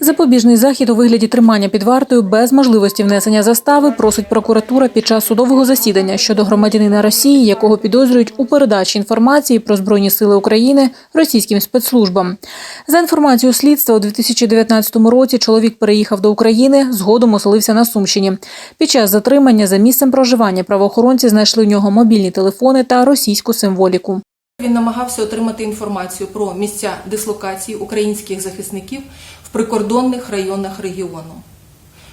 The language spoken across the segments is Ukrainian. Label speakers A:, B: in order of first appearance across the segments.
A: Запобіжний захід у вигляді тримання під вартою без можливості внесення застави просить прокуратура під час судового засідання щодо громадянина Росії, якого підозрюють у передачі інформації про збройні сили України російським спецслужбам. За інформацією слідства, у 2019 році чоловік переїхав до України, згодом оселився на Сумщині. Під час затримання за місцем проживання правоохоронці знайшли в нього мобільні телефони та російську символіку.
B: Він намагався отримати інформацію про місця дислокації українських захисників в прикордонних районах регіону.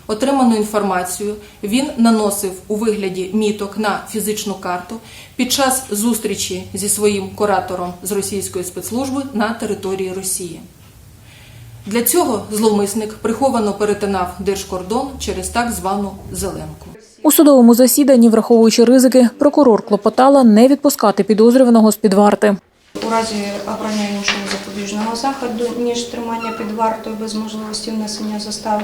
B: Отриману інформацію він наносив у вигляді міток на фізичну карту під час зустрічі зі своїм куратором з російської спецслужби на території Росії. Для цього зловмисник приховано перетинав держкордон через так звану зеленку.
A: У судовому засіданні, враховуючи ризики, прокурор клопотала не відпускати підозрюваного з під варти.
C: У разі обрання іншого запобіжного заходу, ніж тримання під вартою без можливості внесення застави,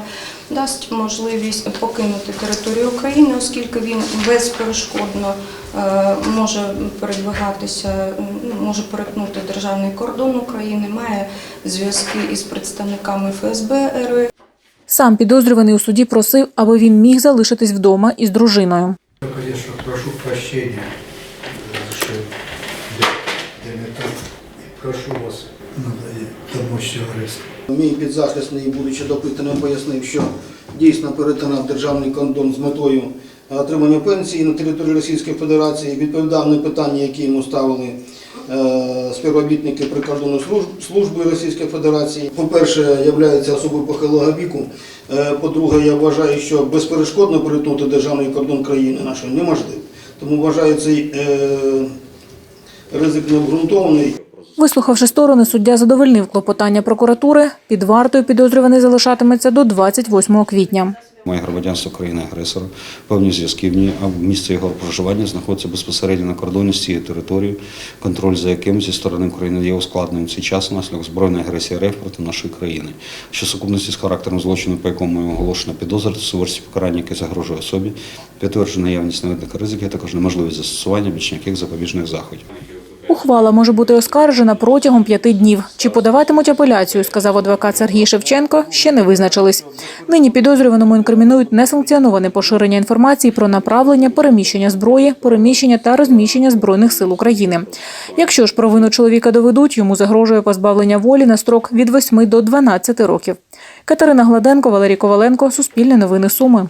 C: дасть можливість покинути територію України, оскільки він безперешкодно е, може передвигатися, ну, може перетнути державний кордон України, має зв'язки із представниками ФСБ РФ.
A: Сам підозрюваний у суді просив, аби він міг залишитись вдома із дружиною.
D: Я, конечно, прошу прощения, що де, де не так. Прошу вас надає домощі арест.
E: Мій підзахисний, будучи допитаним, пояснив, що дійсно перетинав державний кордон з метою отримання пенсії на території Російської Федерації, відповідав на питання, які йому ставили е, співробітники прикордонної служб- служби Російської Федерації. По-перше, є особою похилого віку. Е, По-друге, я вважаю, що безперешкодно перетнути державний кордон країни нашої неможливо. Тому вважаю цей е, ризик необґрунтований.
A: Вислухавши сторони, суддя задовольнив клопотання прокуратури. Під вартою підозрюваний залишатиметься до 28 квітня.
F: Має громадянство країни-агресора, певні зв'язки в ній, а місце його проживання знаходиться безпосередньо на кордоні з цією територією, контроль за яким зі сторони України є ускладненим цей час внаслідок збройної агресії РФ проти нашої країни, що сукупності з характером злочину, по якому оголошена підозра, та суворості покарання, яке загрожує особі, підтверджує наявність наведених ризиків, а також неможливість застосування більш ніяких запобіжних заходів.
A: Ухвала може бути оскаржена протягом п'яти днів. Чи подаватимуть апеляцію, сказав адвокат Сергій Шевченко, ще не визначились. Нині підозрюваному інкримінують несанкціоноване поширення інформації про направлення, переміщення зброї, переміщення та розміщення збройних сил України. Якщо ж провину чоловіка доведуть, йому загрожує позбавлення волі на строк від 8 до 12 років. Катерина Гладенко, Валерій Коваленко, Суспільне новини Суми.